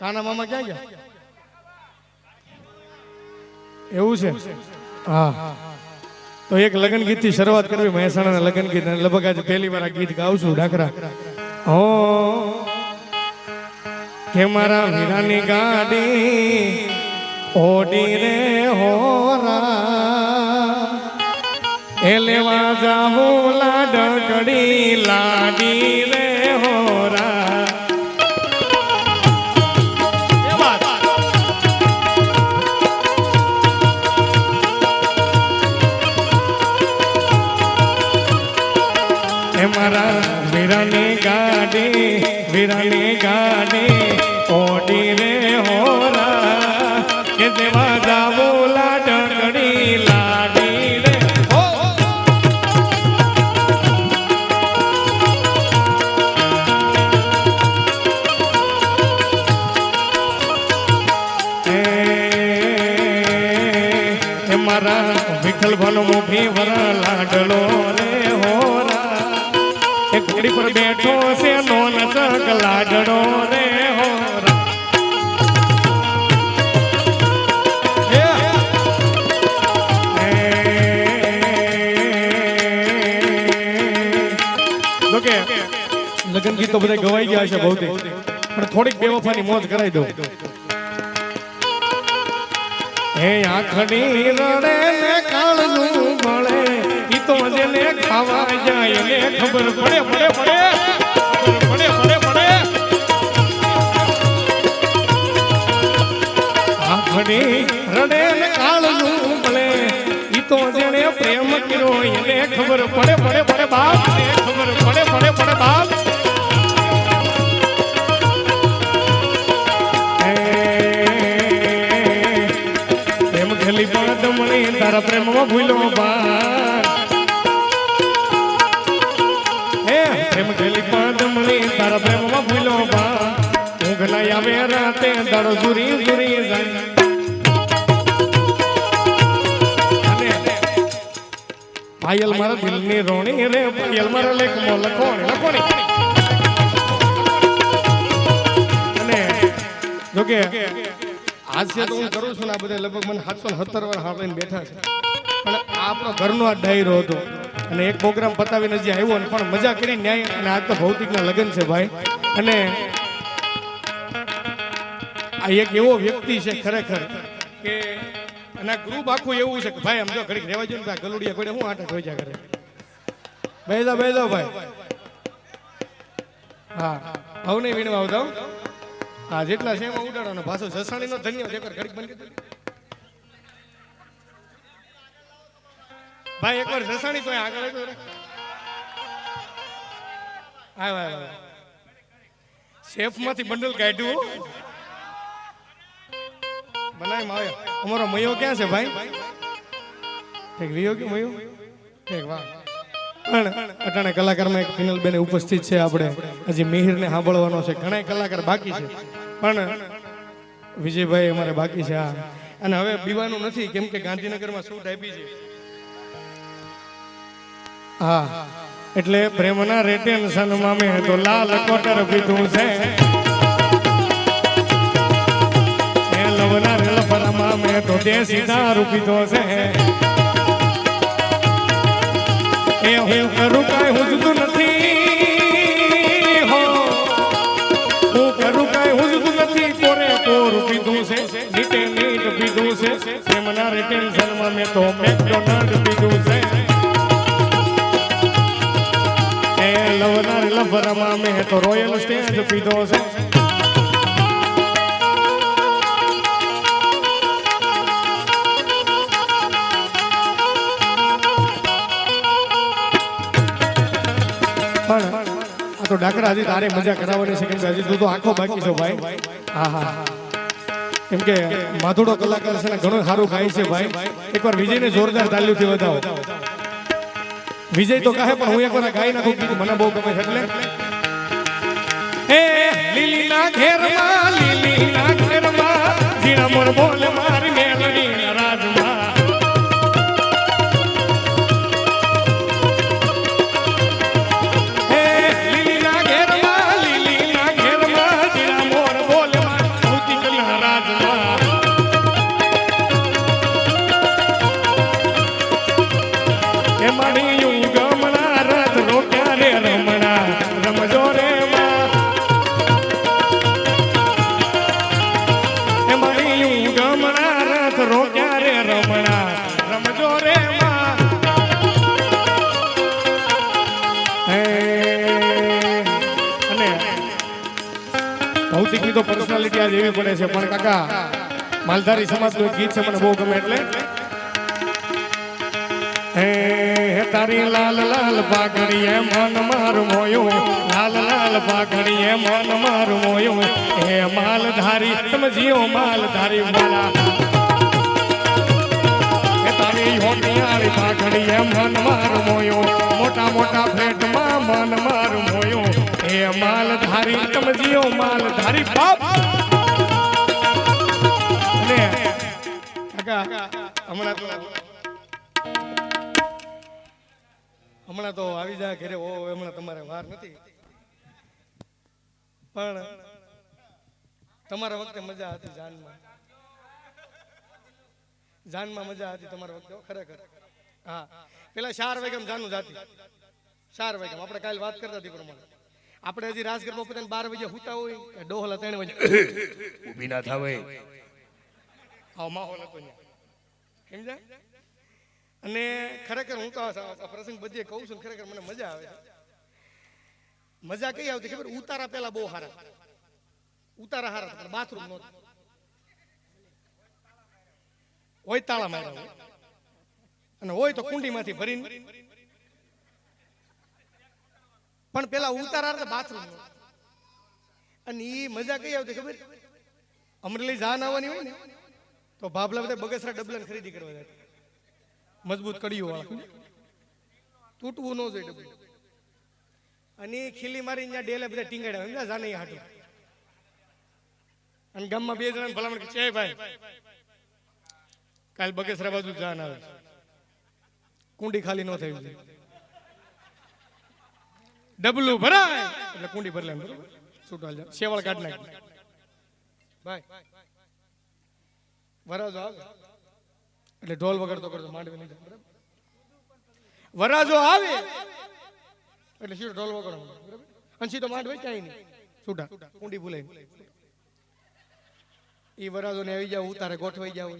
કાના મામા ક્યાં ગયા? એવું છે? હા. તો એક લગ્ન ગીતથી શરૂઆત કરવી, મહેસાણાના લગ્ન ગીત લગભગ આજે પહેલી વાર આ ગીત ગાઉં છું ડાકરા. હો, કે મારા વીરાની ગાડી ઓડી રે હોરા એ લેવા જાવું લાડકડી, લાડી રે હોરા મારા વીરાની ગાડી વીરાની ગાડી, ઓડી રે હોરા, કે દેવા જાવો લાડકડી લાડી રે હો. મારા વિઠ્ઠલ ભનો મુખી વરા લાડલો પર બેઠો છે નચક લાડડો રે હો લગ્ન ગીતો બધા ગવાઈ ગયા છે બહુ પણ થોડીક બેવફાની મોજ કરાવી દઉં. હે આખડી રડે તો જેને ખાવા જાય ને ખબર પડે પડે પડે આખડી રડે ને કાળનું ભલે ઈ તો જેને પ્રેમ કર્યો એને ખબર પડે પડે પડે, બાપ. ને ખબર પડે પડે પડે, બાપ. પ્રેમ ખેલી પાદમણી તારા પ્રેમમાં ભૂલો બાર તારા પ્રેમમાં ભૂલો બા ઊંઘ આવે રાતે, દાડો ઝુરી ઝુરી જાય. પાયલ મારા દિલની રોણી રે પાયલ મારા લેખ મો લખોણી લખોણી. અને જોકે હાસ્ય તો હું કરું છું ને આ બધા લગભગ મને સાતસો સત્તર વાર સાંભળીને બેઠા છે. પણ આપણો ઘરનો આ ડાયરો હતો. અને એક પ્રોગ્રામ પતાવીને જે આવ્યો ને પણ મજા કરી, ન્યાય અને આ તો ભૌતિકના લગ્ન છે ભાઈ. અને આ એક એવો વ્યક્તિ છે ખરેખર કે અને ગ્રુપ આખું એવું છે કે ભાઈ આમ જો ઘડીક રહેવા જોઈએ ને ગલુડિયા કોઈ હું આટા ઠોઈ જા કરે બેદો બેદો ભાઈ. હા આવું નહીં વીણવા આવતા હા. જેટલા છે એમાં ઉડાડવાનો. પાછો જસાણી નો ધન્ય એકવાર ઘડીક બંધ કરી ભાઈ એકવાર જસાણી અહીં આગળ. શેફમાંથી બંડલ કાઢ્યું બનાવી આવ્યો અમારો મયો ક્યાં છે ભાઈ? ઠીક કે મયો? પણ અટાણે કલાકારમાં એક ફિનલ બેન ઉપસ્થિત છે આપણે. હજી મિહિરને સાંભળવાનો છે. ઘણા કલાકાર બાકી છે. પણ વિજયભાઈ અમારે બાકી છે આ અને હવે પીવાનું નથી, કેમ કે ગાંધીનગરમાં શું આપી છે. હા. એટલે પ્રેમના રેટેન્શન મેં તો લાલ કોટર પીધું છે. એ લવના રેલફરામાં મામે તો દેશી દારૂ પીધો છે. એ હું કરું કાંઈ હુજતું નથી. હો. હું કરું કાંઈ હુજતું નથી. કોરે કોર પીધું છે. નીટે નીટ પીધું છે. પ્રેમના રેટેન્શનમાં મેં તો મેકડોનાલ્ડ પીધું છે. લવનાર મેં તો રોયલ સ્ટેજ પીધો છે પણ આ તો ડાકરા હજી તારે મજા કરાવવાની છે કેમ કે હજી તું તો આખો બાકી છો ભાઈ. હા હા. કેમ કે માથુડો કલાકાર છે ને ઘણું સારું ગાય છે ભાઈ. એકવાર વિજયને જોરદાર તાલીઓથી વધાવો. વિજય તો કહે, પણ હું એકવાર ગાઈ નાખું કીધું મને બહુ ગમે છે, એટલે? એ લીલીના ઘેરમાં લીલીના ઘેરમાં જીણા મોર બોલ મારી અને ભૌતિકની તો પર્સનાલિટી આજ એવી પડે છે. પણ કાકા, માલધારી સમાજનું ગીત છે, મને બહુ ગમે એટલે. હે તારી લાલ લાલ પાઘડીએ મન મારું મોયું. લાલ લાલ પાઘડીએ મન મારું મોયું. હે, માલધારી, તમે જીઓ માલધારી મારા. હે તારી પાઘડી એ મન મારું મોયું. મોટા મોટા ફ્લેટમાં મન માર મોયું. માલ ધારી તમે જીઓ માલધારી બાપ. ને કાકા, હમણાં તો હમણાં તો આવી જાય ઘરે. ઓ હમણાં તમારે વાર નથી. પણ તમારા વખતે મજા હતી જાનમાં. જાનમાં મજા હતી તમારા વખતે ખરેખર. હા. પેલા ચાર વાગ્યામાં જાનું જાતી. ચાર વાગ્યામાં આપણે કાલે વાત કરતા હતી પ્રમાણે. આપણે હજી રાસ ગરબા પોતાને બાર વાગે હુતા હોય ડોહલા ત્રણ વાગે ઊભી ના થાવે આવો માહોલ હતો અહીંયા. અને ખરેખર હું કહું પ્રસંગ બધે કહું છું ખરેખર મને મજા આવે મજા કઈ આવતી ખબર? ઉતારા પેલા બહુ સારા ઉતારા હારા બાથરૂમ નહોતું. હોય તાળા માર્યા અને હોય તો કુંડીમાંથી ભરીને. પણ પેલા ઉતારા બાથરૂમ અને એ મજા કઈ આવતી ખબર? અમરેલી જાન આવવાની હોય ને, તો ભાભલા બધા બગસરા ડબલાની ખરીદી કરવા જાય. મજબૂત કડીઓ તૂટવું ન જોઈએ ડબલું અને એ ખીલી મારી ત્યાં ડેલે બધા ટીંગાડ્યા. જાને નહીં હાટું. અને ગામમાં બે જણા ભલામણ કે છે ભાઈ કાલ બગેસરા બાજુ જાન આવે કુંડી ખાલી ન થઈ ડબલું ભરાય. એટલે કુંડી ભરી લે જાય શેવળ કાઢ નાખ. ભાઈ વરાજો આવે. એટલે ઢોલ વગાડતો કરતો, માંડવી નહીં વરાજો આવે. એટલે સીધો ઢોલ વગાડો. બરાબર? અને સીધો માંડવી ક્યાંય નહીં. છૂટા કુંડી ભૂલાઈ એ વરાજો ને આવી જાવ, ઉતારે ગોઠવાઈ જાવ.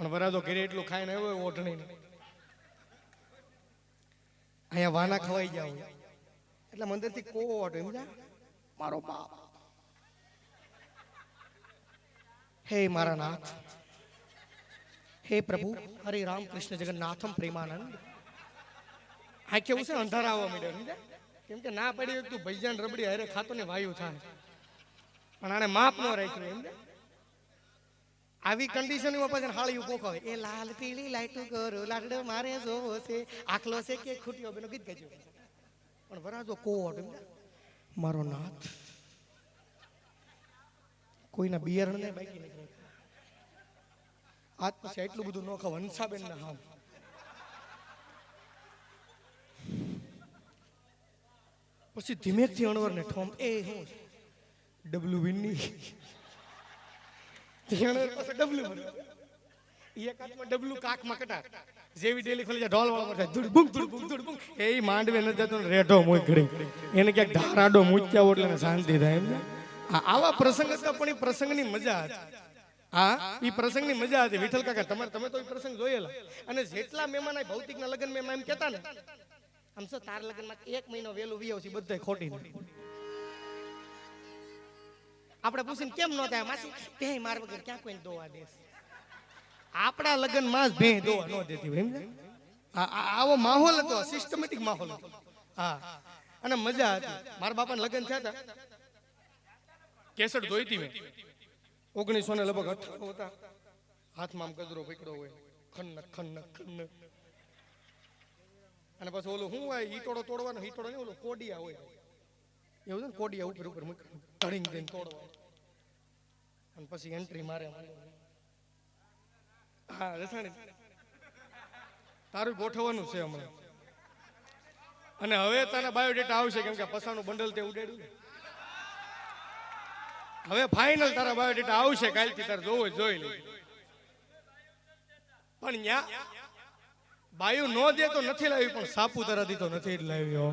પણ વરાદો ઘરે એટલું ખાઈને આવ્યો ઓઢણી અહીંયા વાના ખવાઈ જાવ એટલે મંદિરથી કોટ સમજા મારો બાપ. હે મારા નાથ. હે પ્રભુ, હરે રામ કૃષ્ણ જગન્નાથમ પ્રેમાનંદ. આ કેવું છે? અંધારા આવવા માંડ્યા, સમજ્યા? કેમ કે ના પડી તું ભૈજાન રબડી હારે ખાતો ને વાયુ થાય. પણ આને માપ ન રાખ્યું સમજ્યા? આવી કન્ડિશનમાં પછી હાળી પોખાવે એ લાલ પીળી લાઈટું કરો લાકડો મારે જોવો છે. આખલો છે કે ખૂટ્યો બેનો ગીત ગાજો પણ વરાજો કોટ મારો નાથ. કોઈના બિયારણ ને બાકી નથી આજ પછી એટલું બધું ન ખાવ હંસાબેન ના હાવ. પછી ધીમેકથી અણવર ને ઠોમ એ હું ડબલ્યુ વિન્ની એટલે શાંતિ થાય એમ? આવા પ્રસંગ હતા, પણ એ પ્રસંગની મજા હતી. હા એ પ્રસંગની મજા હતી. વિઠ્ઠલ કાકા, તમારે તમે તો એ પ્રસંગ જોયેલા. અને જેટલા મહેમાન આ ભૌતિકના લગ્ન મેં એમ કહેતા ને, આમ શું તાર લગ્નમાં એક મહિનો વહેલું વિયો છે બધા ખોટી આપણે પૂછીને કેમ નો થાય? માસી તે માર વગર ક્યાં કોઈને દોવા દેશ? આપણા લગ્નમાં જ ભેં દોવા ન દેતી હોય આવો માહોલ હતો સિસ્ટમેટિક માહોલ હતો. હા. અને મજા હતી. મારા બાપાને લગ્ન થયા હતા. કેસટ જોઈતી મેં. ઓગણીસો ને લગભગ અઠાણું હતા. હાથમાં આમ ગજરો પકડ્યો હોય. ખન્નક ખન્નક ખન્નક. અને પછી ઓલું શું હોય? ઈટોડો તોડવાનો ઈટોડો નહીં ઓલું કોડિયા હોય. એવું છે ઉપર ઉપર તોડવાનો અને પછી એન્ટ્રી મારે હા રસાણી તારું ગોઠવવાનું છે હમણાં. અને હવે તારા બાયોડેટા આવશે, કેમ કે પસાનું બંડલ તે ઉડાડ્યું હવે ફાઇનલ તારા બાયોડેટા આવશે, કાલથી તારે જોવો જોઈ લે પણ ન્યા બાયો નો દે તો નથી લાવી પણ સાપુતારાથી તો નથી જ લાવ્યો.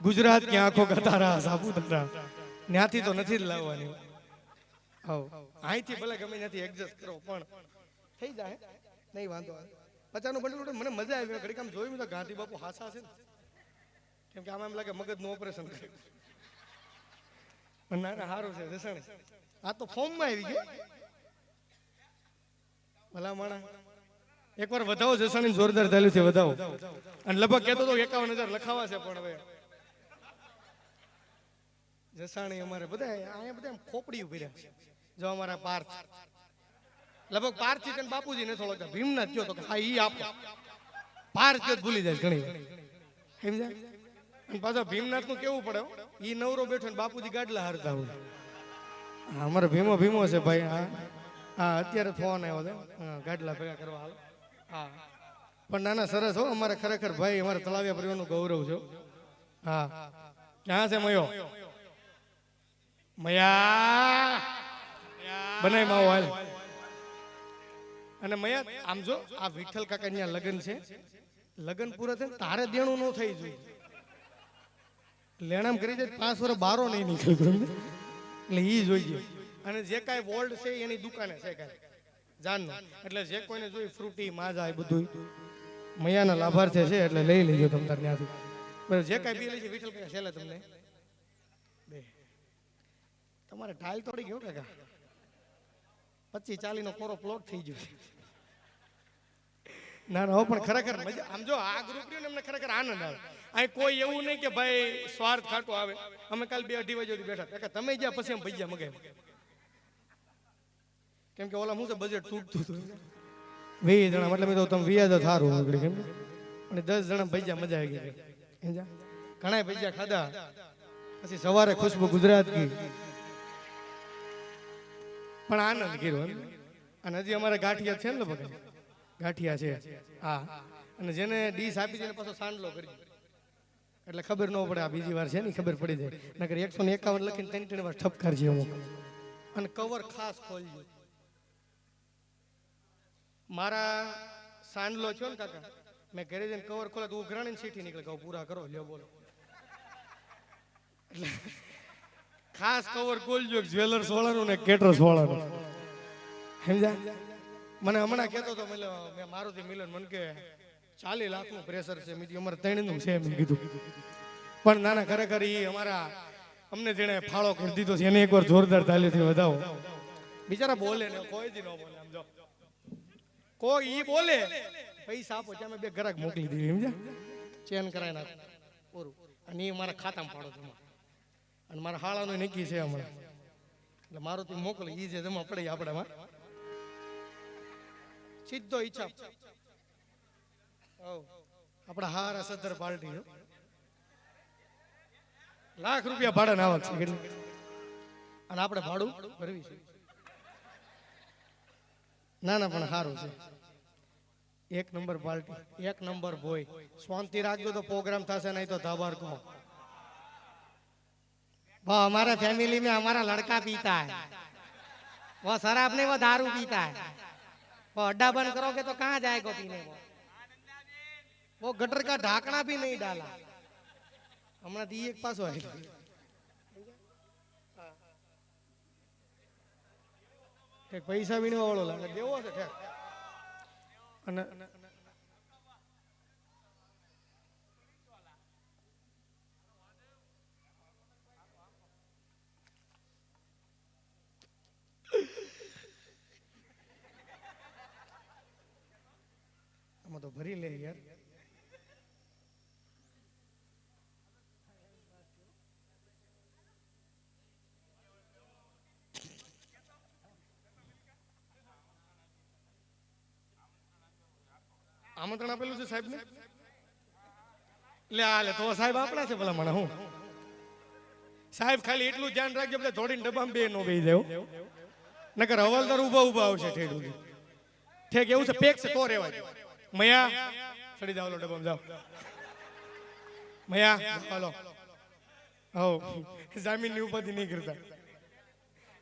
ગુજરાત કે આંખો કતારા સાપુતારા ત્યાંથી તો નથી જ લાવવાની. હવ અહીંથી ભલે ગમે ત્યાંથી એડજસ્ટ કરો પણ થઈ જાય. નહીં વાંધો પચાનું બંડલ મને મજા આવી ઘડી કામ જોયું તો ગાંધી બાપુ હાસા છે ને. કેમ કે આમાં એમ લાગે મગજનું ઓપરેશન કરે. ના ના સારું છે જસાણી. આ તો ફોર્મમાં આવી ગયો. ભલા માણા. એકવાર વધાવો જસાણી જોરદાર છે વધાવો. અને લગભગ કહેતો તો એકાવન હજાર લખાવા છે પણ હવે જસાણી અમારે બધા અહીંયા બધા ખોપડી ભર્યા છે. જો અમારા પાર્થ. લગભગ પાર્થ છે બાપુજી નથી ઓળખતા ભીમનાથ કયો તો હા, ઈ આપો. પાર્થ કયો ભૂલી જાય ઘણી સમજાય? પાછા ભીમનાથનું કેવું પડે એ નવરો બેઠો ને બાપુજી ગાડલા હારતા હોય. અમારો ભીમો ભીમો છે ભાઈ, હા. હા, અત્યારે ફોન આવ્યો છે. ગાડલા ભેગા કરવા હાલો. હા. પણ નાના સરસ હો, અમારે ખરેખર ભાઈ, અમારા તળાવિયા પરિવારનું ગૌરવ છે. હા. ક્યાં છે મયો? મયા. બનાય માવો અને મયા, આમ જો, આ વિઠ્ઠલ કાકા ત્યાં લગ્ન છે. લગ્ન પૂરા થઈને તારે દેણું ન થઈ જોઈએ. લેણામ કરી દે, પાંચ વર્ષ બારો નહીં નીકળ્યું એટલે એ જોઈએ. અને જે કાંઈ વોલ્ડ છે એની દુકાને છે કાંઈ. જાનનું એટલે જે કોઈને જોઈ ફ્રૂટી, માજા એ બધું મૈયાના લાભાર્થે છે, એટલે લઈ લેજો તમે ત્યાંથી. જે કાંઈ બી લે છે વિઠ્ઠલ કાકા, છેલ્લે તમને. તમારે ટાઈલ તોડી ગયો કાકા? પચીસ ચાલીનો કોરો પ્લોટ થઈ ગયો ના ના પણ ખરેખર મજા આમ જો, આ ગ્રુપ રહ્યું ને, અમને ખરેખર આનંદ આવે. અહીં કોઈ એવું નહીં કે ભાઈ સ્વાર્થ ખાટો આવે. અમે કાલ બે અઢી વાગે બેઠા. કાકા, તમે જ્યાં પછી એમ ભજીયા મગાવ્યા. કેમ કે ઓલા, હું છે બજેટ તૂટતું હતું. વીસ જણા, મતલબ તો તમે વ્યાજ સારું વગડી કેમ અને દસ જણા ભજીયા મજા આવી ગઈ ઘણા ભજીયા ખાધા. પછી સવારે ખુશ્બુ ગુજરાત ગઈ. પણ આનંદ એમ. અને હજી અમારે ગાંઠિયા છે ને લગભગ? ગાંઠિયા છે. હા. અને જેને ડીશ આપી છે પાછો સાંડલો કરી એટલે ખબર ન પડે આ બીજી વાર છે ને ખબર પડી જાય. નકર એકસો ને એકાવન લખીને ત્રણ ત્રણ વાર ઠપકાર છે અમુક. અને કવર ખાસ ખોલજો. મારા સાંડલો છો ને કાકા, મેં ઘરે જઈને કવર ખોલે તો ઉઘરાણીને સીટી નીકળે કહું પૂરા કરો, લ્યો બોલો. ખાસ કવર ખોલજો જ્વેલર્સ વાળાનું ને કેટરર્સ વાળાનું. સમજ્યા? મને હમણાં કહેતો તો મેં મેં મારુતિ મિલન, મને કે ચાલી લાખનું પ્રેશર છે મીધી અમારે ત્રણનું છે, મેં કીધું. પણ નાના ખરેખર ઈ અમારા, અમને જેણે ફાળો કરી દીધો છે, એને એકવાર જોરદાર તાલીથી વધાવો. બિચારા બોલે ને, કોઈ જ ન બોલે સમજો કોઈ ઈ બોલે, પૈસા આપો, ત્યાં બે ગ્રાહક મોકલી દીધી સમજ્યા? ચેન કરાવી નાખો. પૂરું. અને એ મારા ખાતામાં ફાળો તમે અને મારા હાળાનું નક્કી છે હમણાં. એટલે મારું તું મોકલ, ઈ જે જમા પડે આપણામાં. સીધો ઈચ્છા આપણા હારા સદર પાર્ટી લાખ રૂપિયા ભાડા ના આવક છે અને આપણે ભાડું ભરવી છે. ના ના પણ સારું છે. એક નંબર પાર્ટી, એક નંબર બોય શાંતિ રાખજો તો પ્રોગ્રામ થશે, નહીં તો ધાબાર કહો वो हमारे फैमिली में हमारा लड़का पीता है वो शराब नहीं वो दारू पीता है वो अड्डा बंद करोगे तो कहाँ जाएगा पीने वो वो गटर का ढाकना भी नहीं डाला हमारा दी एक पास હોય ઠેક પૈસા વીણવા વાળો લાગે દેવો છે ઠેક અને તો ભરી લે યાર. આમંત્રણ આપેલું છે સાહેબ ને લે આ લે, તો સાહેબ આપણા છે ભલા મને હું. સાહેબ, ખાલી એટલું ધ્યાન રાખજો, બધા થોડીને ડબ્બામાં બે નો બેહી દેવો નકર હવાલદાર ઊભા ઊભા આવશે ઠેડું. ઠેક, એવું છે, પેક છે, તો રેવા દે. મયા ચડી જાવ લો જાવ મયા હાલો હો જામીનની ઉપાધિ નહીં કરતા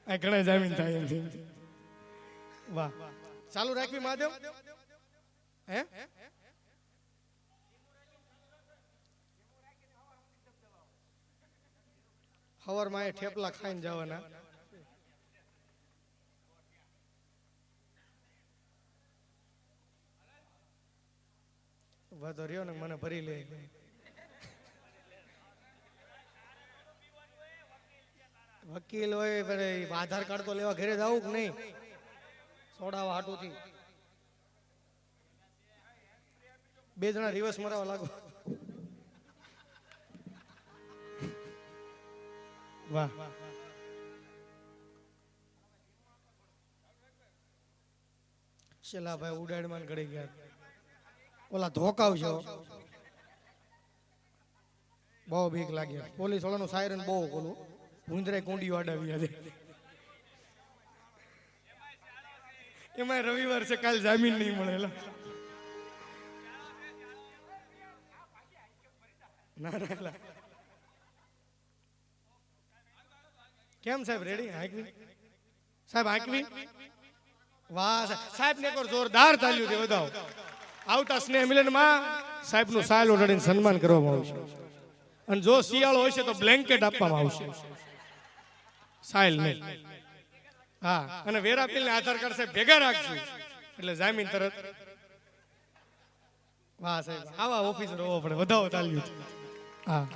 આ ઘણા જામીન થાય એમ વાહ ચાલુ રાખવી મહાદેવ હે હવારમાં એ ઠેપલા ખાઈને જવાના વાંધો રહ્યો ને મને ભરી લે. વકીલ હોય, પણ આધાર કાર્ડ તો લેવા ઘરે જવું કે નહીં? સોડાવા હાટુથી. બે જણા રિવર્સ મરાવા લાગો. વાહ. છેલ્લા ભાઈ ઉડાડમાં ઘડી ગયા. ઓલા ધોકાવ છે બહુ બીક લાગી પોલીસ વાળાનું સાયરન બહુ ઓલું ભૂંદરે કુંડી વાડાવી હતી. એમાં રવિવાર છે, કાલ જામીન નહીં મળેલા ના કેમ સાહેબ રેડી હાકવી? સાહેબ, હાકવી? વાહ, સાહેબ. ને જોરદાર ચાલ્યું છે, વધાવો. આવતા સ્નેહ મિલનમાં સાહેબનું સાયલ ઓઢાડીને સન્માન કરવામાં આવશે. અને જો શિયાળો હોય છે તો બ્લેન્કેટ આપવામાં આવશે. સાયલ નહીં. હા, અને વેરા વેરાપીલ ને આધાર કાર્ડ સાહેબ ભેગા રાખશું. એટલે જામીન તરત. વાહ સાહેબ, આવા ઓફિસર હોવો પડે, વધાવો ચાલ્યું હા.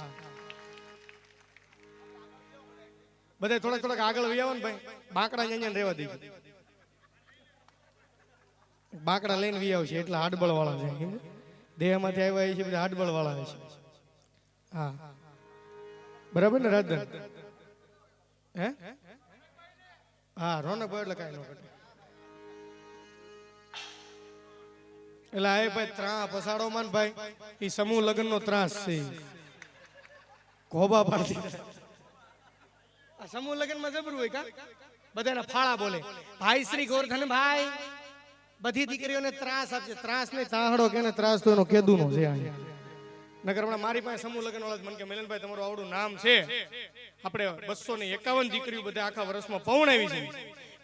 બધા થોડાક થોડાક આગળ વહી આવો ને ભાઈ. બાંકડા અહીંયા રહેવા દઈએ બાંકડા લઈને વી આવશે એટલે હાડબળ વાળા છે. દેહમાંથી આવ્યા છે બધા હાડબળ વાળા છે. હા. બરાબર ને રાધન હે? હા રોનક ભાઈ એટલે કાંઈ ન ઘટે. એટલે આ ભાઈ ત્રા પસાડો માન ભાઈ એ સમૂહ લગ્ન નો ત્રાસ છે. કોબા પાડી આ સમૂહ લગ્નમાં જબરું હોય કા? બધાના ફાળા બોલે. ભાઈ શ્રી ગોરધન ભાઈ બધી દીકરીઓને ત્રાસ આપશે ત્રાસ નહીં તાહડો કે ને ત્રાસ તો એનો કેદુનો છે આ. નગર હમણાં મારી પાસે સમૂહ લગ્ન વાળા મને કે મિલનભાઈ તમારું આવડું નામ છે. આપણે બસો ને એકાવન દીકરીઓ બધા આખા વર્ષમાં પૌણાવી છે.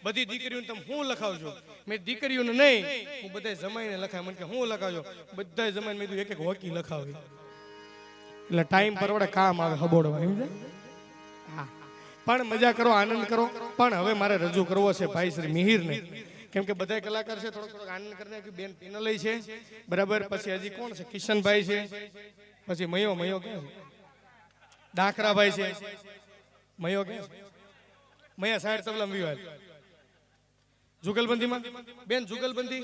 બધી દીકરીઓને તમે હું લખાવજો? મેં દીકરીઓને નહીં હું બધા જમાઈને લખાય. મને કે હું લખાવજો? બધા જમાઈને મેં એક એક હોકી લખાવી. એટલે ટાઈમ પરવડે કામ આવે હબોડવા સમજે હા. પણ મજા કરો આનંદ કરો. પણ હવે મારે રજૂ કરવો છે ભાઈ શ્રી મિહિરને. કેમ કે બધા કલાકાર છે, થોડોક થોડોક આનંદ કરીને કે બેન પેનલ છે. બરાબર, પછી હજી કોણ છે? કિશનભાઈ છે. પછી મયો મયો ક્યાં છે છે. મયો ક્યાં છે મયા સાહેબ તબલા વિવાદ જુગલબંધીમાં? બેન, જુગલબંધી?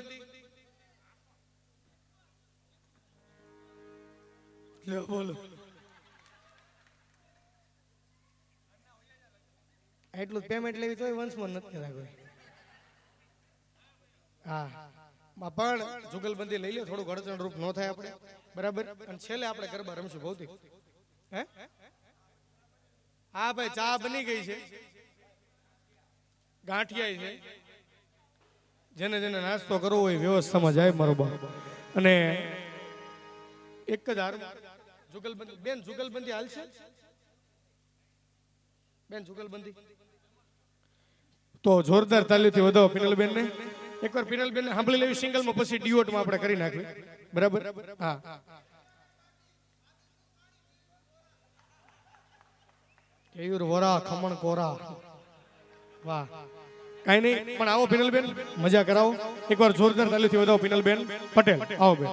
લ્યો, બોલો. એટલું પેમેન્ટ લેવી તો વંશમાં નથી રાખવું હા. પણ જુગલબંધી લઈ લે થોડું અડચણ રૂપ ન થાય આપણે. બરાબર? અને છેલ્લે આપણે ગરબા રમશું ભૌતિક. હે? હા, ભાઈ, ચા બની ગઈ છે. ગાંઠિયા છે. જેને જેને નાસ્તો કરવો હોય વ્યવસ્થામાં જાય મારો બાપ. અને એક જ હાર જુગલબંધી બેન, જુગલબંધી હાલશે? બેન, જુગલબંધી. તો જોરદાર તાલીથી વધાવો પિનલબેન ને એકવાર પિનલબેન બેન સાંભળી લેવી સિંગલમાં પછી ડિયોટમાં આપણે કરી નાખવી. બરાબર? હા. કેયુર વરા, ખમણ કોરા. વાહ. કઈ નહીં, પણ આવો પિનલબેન મજા કરાવો. એકવાર જોરદાર તાલીથી વધાવો પિનલબેન પટેલ, આવો બેન.